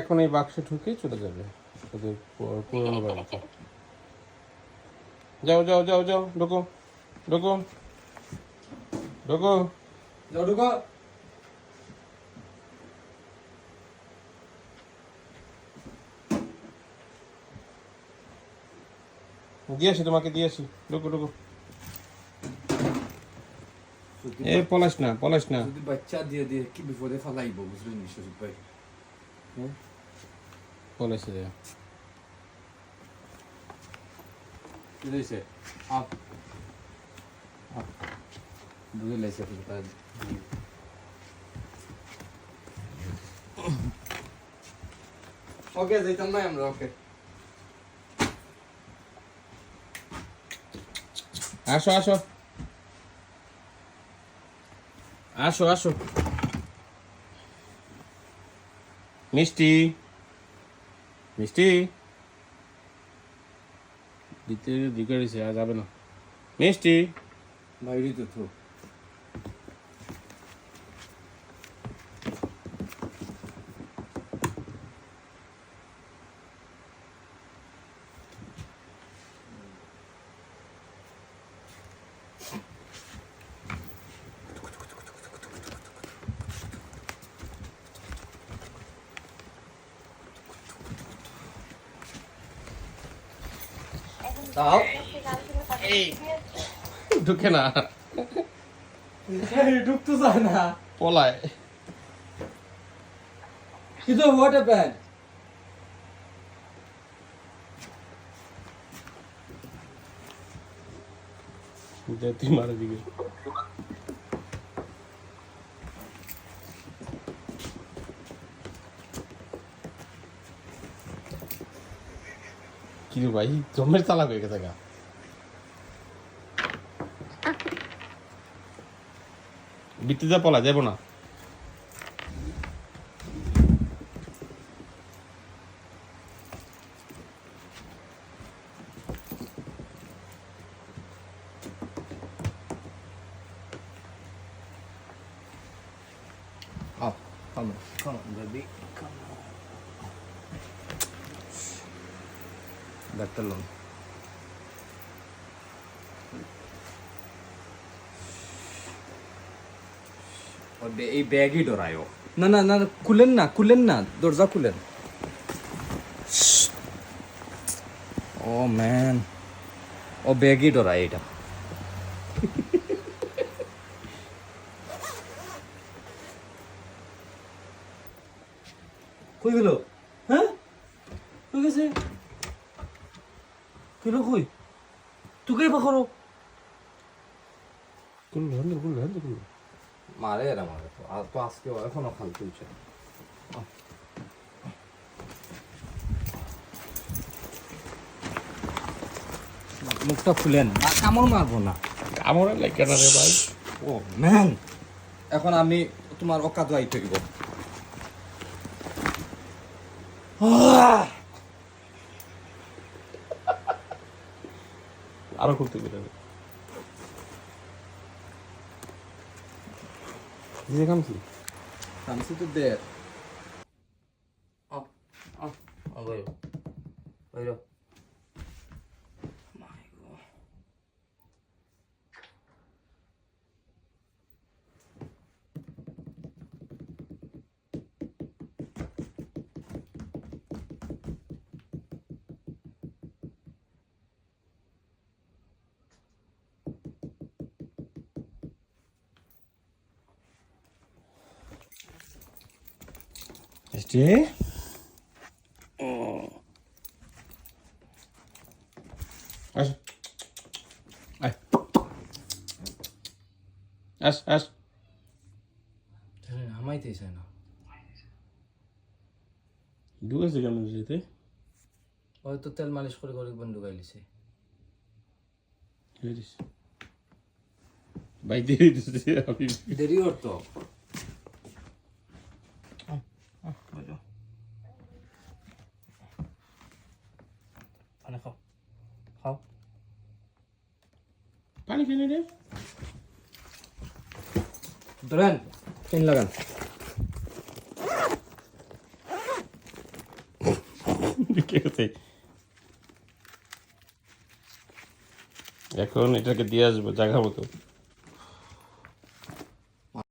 এখন এই বাক্সে ঢুকে চলে যাবে। ওদের পুরোনো বাড়িতে যাও যাও যাও যাও ঢোকো ঢোকো ঢোকো। যাও ঢুকো। দিয়েছি তোমাকে দিয়েছি ঢোকো ঢোকো। এ পলাশ না পলাশ না। যদি বাচ্চা দিয়ে দিয়ে কি বিপদে ফেলাইব বুঝলেন শরীফ ভাই? যা আপ আপ বুঝে লাইছে ওকে যাইতাম না আমরা ওকে আসো আসো আসো আসো মিষ্টি মিষ্টি দিতে দিকে যাবে না মিষ্টি বাইরে তো তো তাও ঢুকে না। ঢুকতে যায় না। পলায়। কিন্তু হোয়াট হ্যাপেন্ড যেতে মারা দিকে। কি রে ভাই জমের চালাক হয়ে গেছে গা বিত্তিতে পলা যাব না Up. Come on. Come on, baby. Come on. Let alone. এই ব্যাগই ডরায়ও না না না খুলেন না খুলেন না দরজা খুলেন। ও ম্যান ও ব্যাগই ডরায় এটা। কই গেল? হ্যাঁ? কই গেছে? গেল কই? তুই বা করো কুল্লু হন্দু কুল্লু হন্দু কুল্লু মারে এরা মারে তো। আর তো আজকে এখনও খাল তুলছে। মুখটা খুলেন না কামড় মারবো না। আমার লাগে না রে ভাই? Oh man! এখন আমি তোমার অকাত আই থাকিব আরও করতে গেলে দিয়ে কামছি আমি তো দে আপ আপ আবাই বাইরো মাই মিষ্টি আস আস আস নামাইতেই চায় না ঢুকেছে কেমন যেতে হয়তো তেল মালিশ করে করে বন্ধু গাইলিছে দেরি দেরি ওর তো পানি খাও খাও পানি ফেলে দে। ধরেন পেন লাগান। এখন এটাকে দিয়ে আসব জায়গা মতো